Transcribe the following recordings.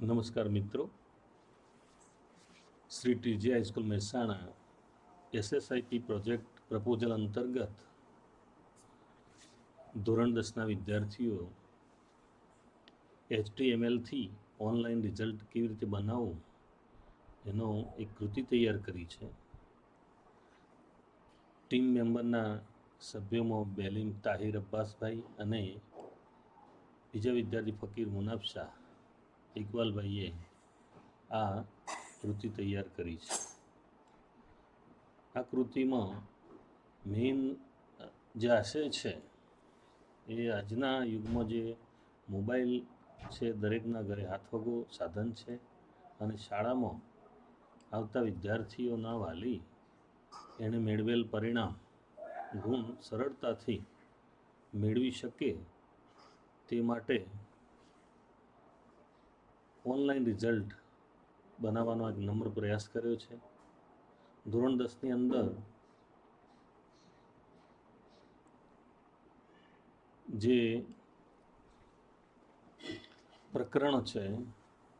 નમસ્કાર મિત્રો. Shri TG high school Mehsana SSIP project proposal અંતર્ગત ધોરણ દસના વિદ્યાર્થીઓ એચટીએમએલથી ઓનલાઈન રિઝલ્ટ કેવી રીતે બનાવવું એનો એક કૃતિ તૈયાર કરી છે. ટીમ મેમ્બરના સભ્યોમાં બેલીમ તાહિર અબ્બાસભાઈ અને બીજા વિદ્યાર્થી ફકીર મુનાફ શાહ. ઇકબાલભાઈએ આ કૃતિ તૈયાર કરી છે. આ કૃતિમાં મેઇન જે આશય છે એ આજના યુગમાં જે મોબાઈલ છે, દરેકના ઘરે હાથવગો સાધન છે અને શાળામાં આવતા વિદ્યાર્થીઓના વાલી એણે મેળવેલ પરિણામ, ગુણ સરળતાથી મેળવી શકે તે માટે ઓનલાઈન રિઝલ્ટ બનાવવાનો એક નમ્ર પ્રયાસ કર્યો છે. ધોરણ દસની અંદર જે પ્રકરણ છે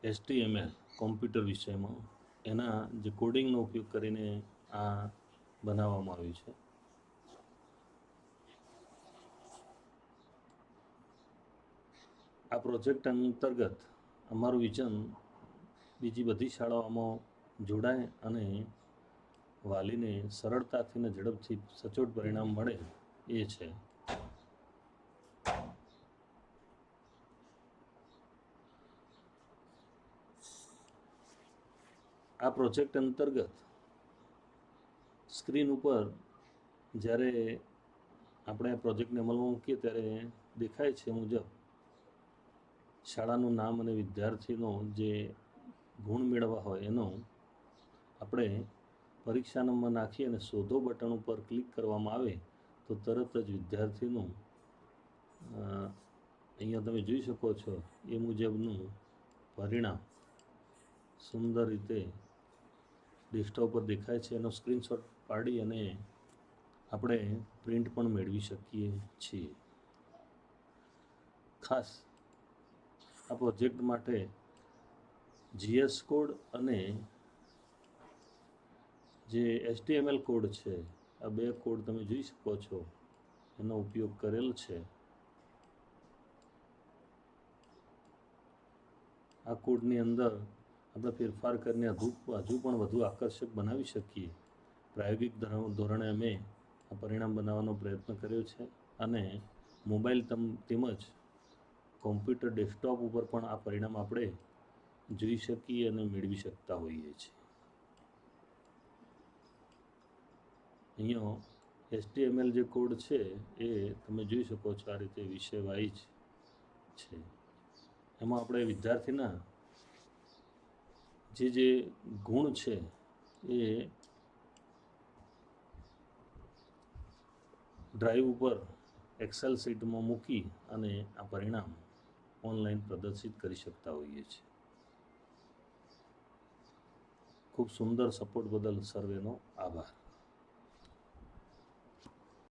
એસટીએમએલ કોમ્પ્યુટર વિષયમાં, એના જે કોડિંગનો ઉપયોગ કરીને આ બનાવવામાં આવ્યું છે. આ પ્રોજેક્ટ અંતર્ગત અમારું વિઝન બીજી બધી શાળાઓમાં જોડાય અને વાલીને સરળતાથી ને ઝડપથી સચોટ પરિણામ મળે એ છે. આ પ્રોજેક્ટ અંતર્ગત સ્ક્રીન ઉપર જ્યારે આપણે પ્રોજેક્ટને અમલમાં મૂકીએ ત્યારે દેખાય છે મુજબ શાળાનું નામ અને વિદ્યાર્થીનો જે ગુણ મેળવવા હોય એનો આપણે પરીક્ષા નંબર નાખી અને શોધો બટન ઉપર ક્લિક કરવામાં આવે તો તરત જ વિદ્યાર્થીનું અહીંયા તમે જોઈ શકો છો એ મુજબનું પરિણામ સુંદર રીતે ડેસ્કટોપ પર દેખાય છે. એનો સ્ક્રીનશોટ પાડી અને આપણે પ્રિન્ટ પણ મેળવી શકીએ છીએ. ખાસ આ પ્રોજેક્ટ માટે જીએસ કોડ અને જે એચટીએમએલ કોડ છે, આ બે કોડ તમે જોઈ શકો છો. એનો ઉપયોગ કરેલ છે. આ કોડની અંદર આપણે ફેરફાર કરીને હજુ પણ વધુ આકર્ષક બનાવી શકીએ. પ્રાયોગિક ધોરણે અમે આ પરિણામ બનાવવાનો પ્રયત્ન કર્યો છે અને મોબાઈલ તમ, તેમજ કોમ્પ્યુટર ડેસ્કટોપ ઉપર પણ આ પરિણામ આપણે જોઈ શકીએ અને મેળવી શકતા હોઈએ છીએ. અહીંયા એચટીએમએલ જે કોડ છે એ તમે જોઈ શકો છો આ રીતે વિષય વાઇઝ છે. એમાં આપણે વિદ્યાર્થીના જે જે ગુણ છે એ ડ્રાઈવ ઉપર એક્સેલ શીટમાં મૂકી અને આ પરિણામ ઓનલાઈન પ્રદર્શિત કરી શકતા હોઈએ છીએ. ખૂબ સુંદર સપોર્ટ બદલ સર્વેનો આભાર.